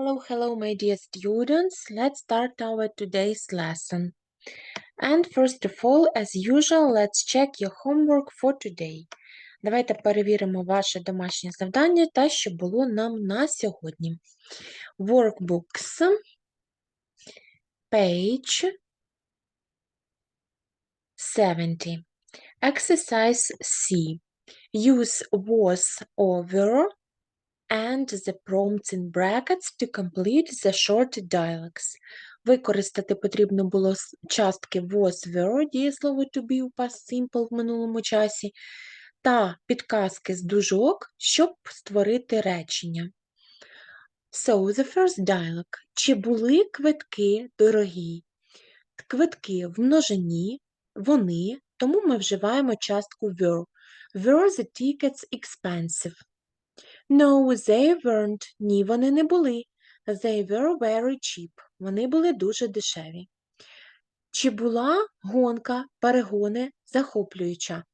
Hello, hello, my dear students. Let's start our today's lesson. And first of all, as usual, let's check your homework for today. Давайте перевіримо ваше домашнє завдання та що було нам на сьогодні. Workbooks, page 70. Exercise C. Use was over and the prompts in brackets to complete the short dialogues. Використати потрібно було частки was were, дієслово to be у past simple в минулому часі, та підказки з дужок, щоб створити речення. So, the first dialogue. Чи були квитки дорогі? Квитки в множині, вони, тому ми вживаємо частку were. Were the tickets expensive? No, they weren't. Ні, вони не були. They were very cheap. Вони були дуже дешеві. Чи була гонка, перегони захоплююча?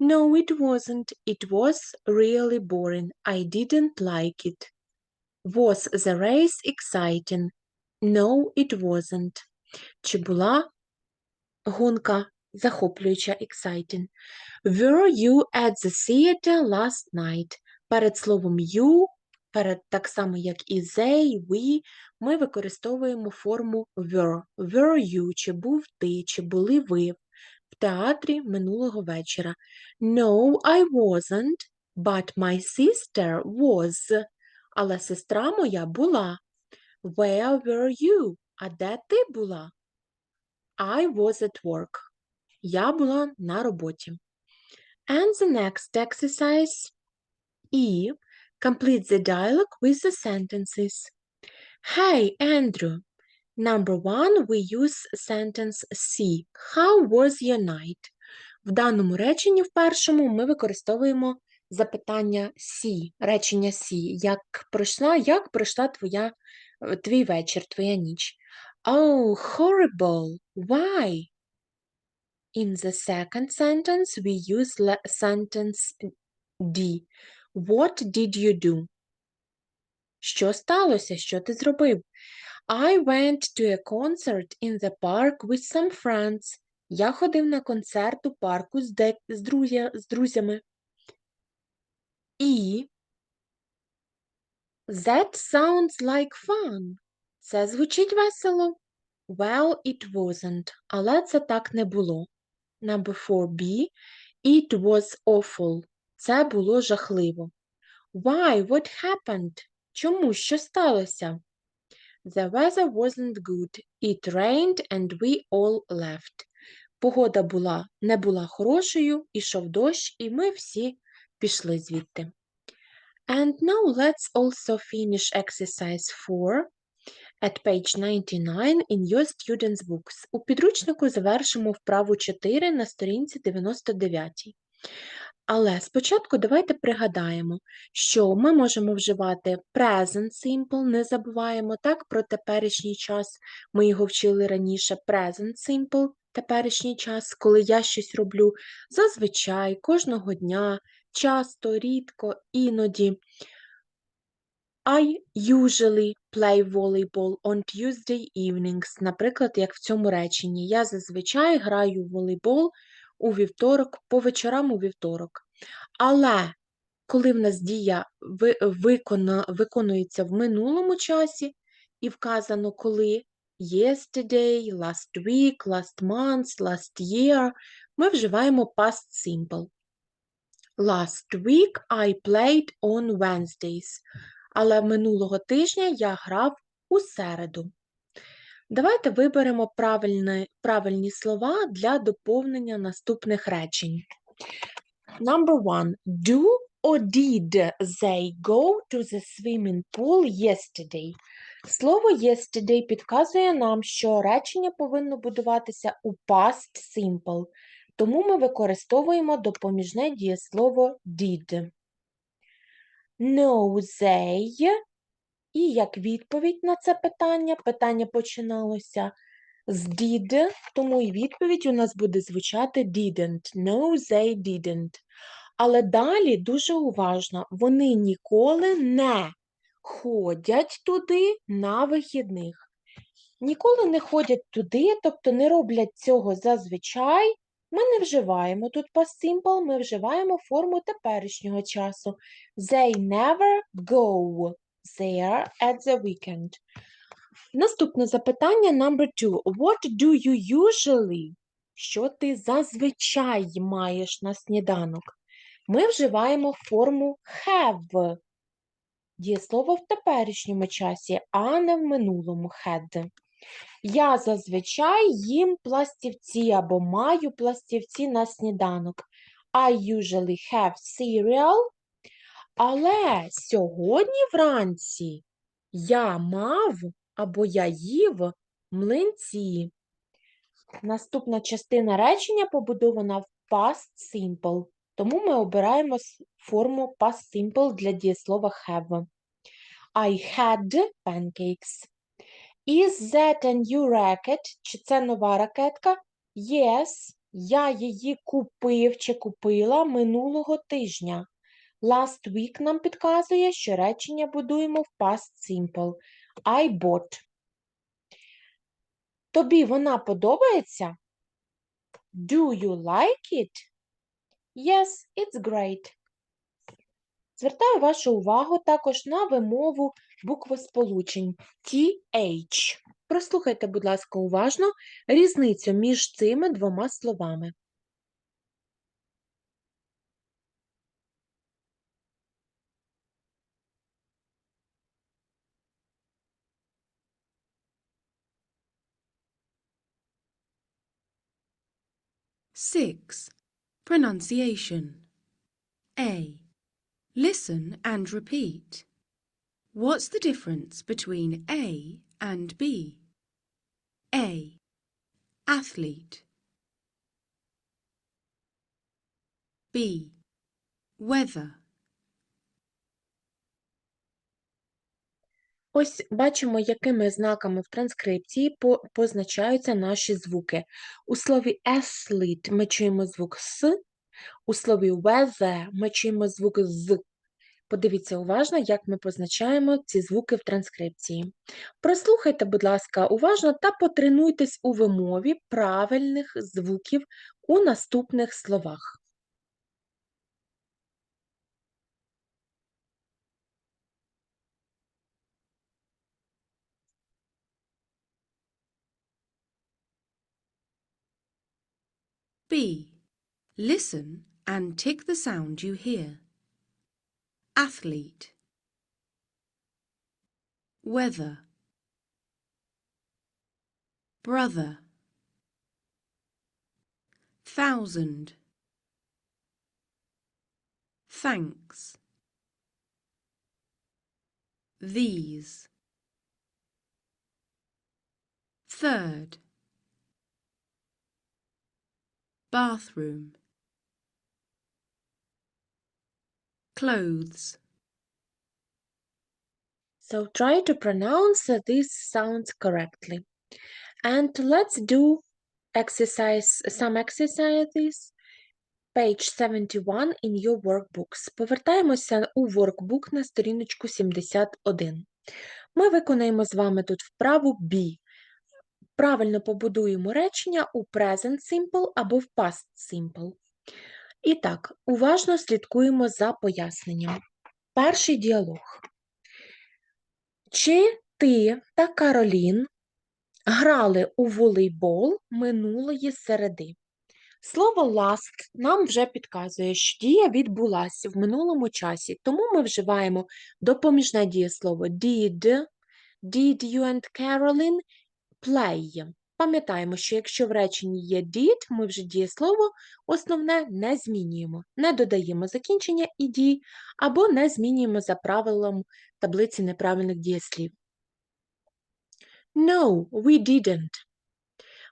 No, it wasn't. It was really boring. I didn't like it. Was the race exciting? No, it wasn't. Чи була гонка захоплююча exciting? Were you at the theater last night? Перед словом you, перед так само як і they, we, ми використовуємо форму were. Were you, чи був ти, чи були ви в театрі минулого вечора. No, I wasn't, but my sister was. Але сестра моя була. Where were you? А де ти була? I was at work. Я була на роботі. And the next exercise E. Complete the dialogue with the sentences. Hey, Andrew. Number one, we use sentence C. How was your night? В даному реченні, в першому, ми використовуємо запитання C, речення C. Як пройшла, як пройшла твоя, е, твій вечір, твоя ніч? Oh, horrible. Why? In the second sentence, we use sentence D. What did you do? Що сталося? Що ти зробив? I went to a concert in the park with some friends. Я ходив на концерт у парку з, де... з, друзя... з друзями. І That sounds like fun. Це звучить весело. Well, it wasn't. Але це так не було. Number 4b. It was awful. Це було жахливо. Why? What happened? Чому? Що сталося? The weather wasn't good. It rained and we all left. Погода була, не була хорошою, ішов дощ, і ми всі пішли звідти. And now let's also finish exercise 4 at page 99 in your students' books. У підручнику завершимо вправу 4 на сторінці 99. Але спочатку давайте пригадаємо, що ми можемо вживати present simple, не забуваємо так про теперішній час. Ми його вчили раніше present simple, теперішній час, коли я щось роблю зазвичай, кожного дня, часто, рідко, іноді. I usually play volleyball on Tuesday evenings. Наприклад, як в цьому реченні. Я зазвичай граю в волейбол у вівторок, по вечорам у вівторок. Але коли в нас дія ви- виконується в минулому часі і вказано коли yesterday, last week, last month, last year, ми вживаємо past simple. Last week I played on Wednesdays. Але минулого тижня я грав у середу. Давайте виберемо правильні, правильні слова для доповнення наступних речень. Number one. Do or did they go to the swimming pool yesterday? Слово yesterday підказує нам, що речення повинно будуватися у past simple, тому ми використовуємо допоміжне дієслово did. No, they. І як відповідь на це питання, питання починалося з did, тому і відповідь у нас буде звучати didn't. No, they didn't. Але далі дуже уважно, вони ніколи не ходять туди на вихідних. Ніколи не ходять туди, тобто не роблять цього зазвичай. Ми не вживаємо тут past simple, ми вживаємо форму теперішнього часу. They never go there at the weekend. Наступне запитання number two. What do you usually? Що ти зазвичай маєш на сніданок? Ми вживаємо форму have. Дієслово в теперішньому часі, а не в минулому had. Я зазвичай їм пластівці або маю пластівці на сніданок. I usually have cereal. Але сьогодні вранці я мав або я їв млинці. Наступна частина речення побудована в past simple, тому ми обираємо форму past simple для дієслова have. I had pancakes. Is that a new racket? Чи це нова ракетка? Yes, я її купив чи купила минулого тижня. Last week нам підказує, що речення будуємо в past simple. I bought. Тобі вона подобається? Do you like it? Yes, it's great. Звертаю вашу увагу також на вимову буквосполучень TH. Прослухайте, будь ласка, уважно різницю між цими двома словами. Six. Pronunciation. A. Listen and repeat. What's the difference between A and B? A. Athlete. B. Weather. Ось бачимо, якими знаками в транскрипції по- позначаються наші звуки. У слові athlete ми чуємо звук С, у слові weather ми чуємо звук З. Подивіться уважно, як ми позначаємо ці звуки в транскрипції. Прослухайте, будь ласка, уважно та потренуйтесь у вимові правильних звуків у наступних словах. B. Listen and tick the sound you hear. Athlete. Weather. Brother. Thousand. Thanks. These. Third Bathroom. Clothes. So try to pronounce uh, these sounds correctly. And let's do exercise, some exercises. Page 71 in your workbooks. Повертаємося у workbook на сторіночку 71. Ми виконаємо з вами тут вправу B. Правильно побудуємо речення у present simple або в past simple. І так, уважно слідкуємо за поясненням. Перший діалог. Чи ти та Каролін грали у волейбол минулої середи? Слово last нам вже підказує, що дія відбулася в минулому часі, тому ми вживаємо допоміжне дієслово did, did you and Caroline play. Пам'ятаємо, що якщо в реченні є did, ми вже дієслово основне не змінюємо, не додаємо закінчення ed або не змінюємо за правилом таблиці неправильних дієслів. No, we didn't.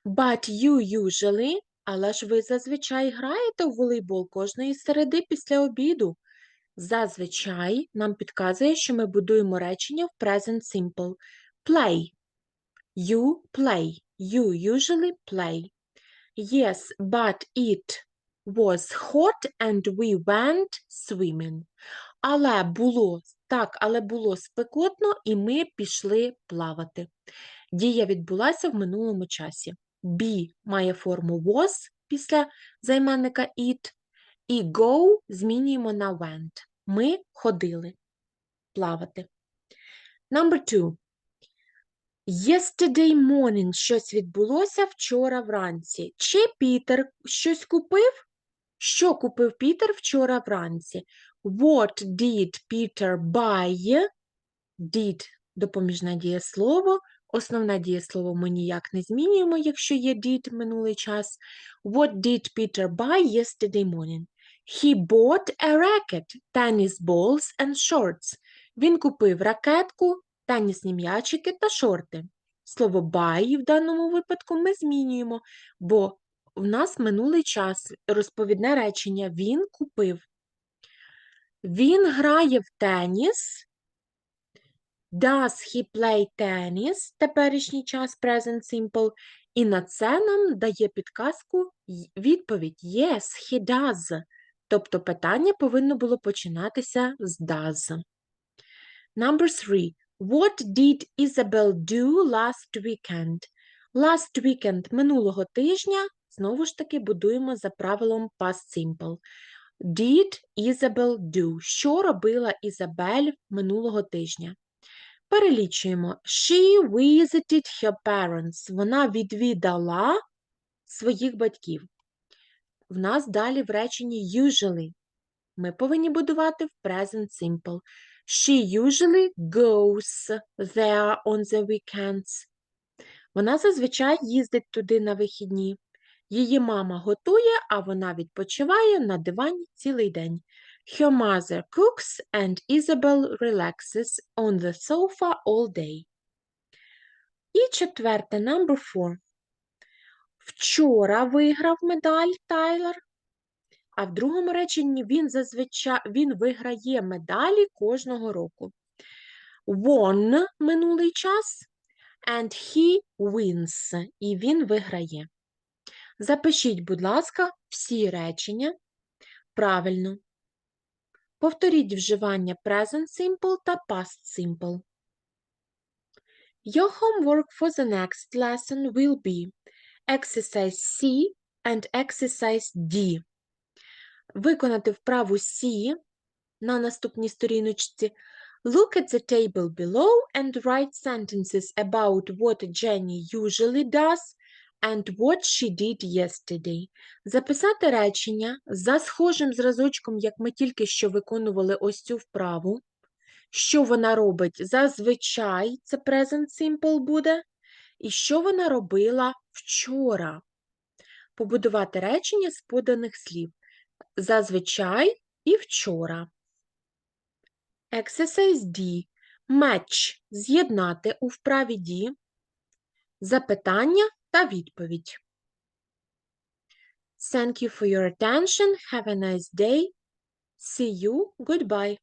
But you usually, але ж ви зазвичай граєте у волейбол кожної середи після обіду. Зазвичай нам підказує, що ми будуємо речення в present simple. Play. You play. You usually play. Yes, but it was hot and we went swimming. Але було Так, але було спекотно, і ми пішли плавати. Дія відбулася в минулому часі. Be має форму was після займенника it, і go змінюємо на went. Ми ходили плавати. Number two. Yesterday morning щось відбулося вчора вранці. Чи Пітер щось купив? Що купив Пітер вчора вранці? What did Peter buy? Did – допоміжне дієслово. Основне дієслово ми ніяк не змінюємо, якщо є did минулий час. What did Peter buy yesterday morning? He bought a racket, tennis balls and shorts. Він купив ракетку, тенісні м'ячики та шорти. Слово buy в даному випадку ми змінюємо, бо в нас минулий час розповідне речення він купив. Він грає в теніс. Does he play tennis? Теперішній час present simple. І на це нам дає підказку відповідь Yes, he does. Тобто питання повинно було починатися з does. Number three. What did Isabel do last weekend? Last weekend минулого тижня знову ж таки будуємо за правилом past simple. Did Isabel do? Що робила Ізабель минулого тижня? Перелічуємо. She visited her parents. Вона відвідала своїх батьків. В нас далі в реченні usually. Ми повинні будувати в present simple. She usually goes there on the weekends. Вона зазвичай їздить туди на вихідні. Її мама готує, а вона відпочиває на дивані цілий день. Her mother cooks and Isabel relaxes on the sofa all day. І четверте, number four. Вчора виграв медаль Тайлер, а в другому реченні він зазвичай він виграє медалі кожного року. Won – минулий час, and he wins, і він виграє. Запишіть, будь ласка, всі речення правильно. Повторіть вживання present simple та past simple. Your homework for the next lesson will be exercise C and exercise D. Виконати вправу C на наступній сторіночці. Look at the table below and write sentences about what Jenny usually does and what she did yesterday. Записати речення за схожим зразочком, як ми тільки що виконували ось цю вправу. Що вона робить зазвичай, це present simple буде, і що вона робила вчора. Побудувати речення з поданих слів. Зазвичай і вчора. Exercise D. Match. З'єднати у вправі D. Запитання та відповідь. Thank you for your attention. Have a nice day. See you. Goodbye.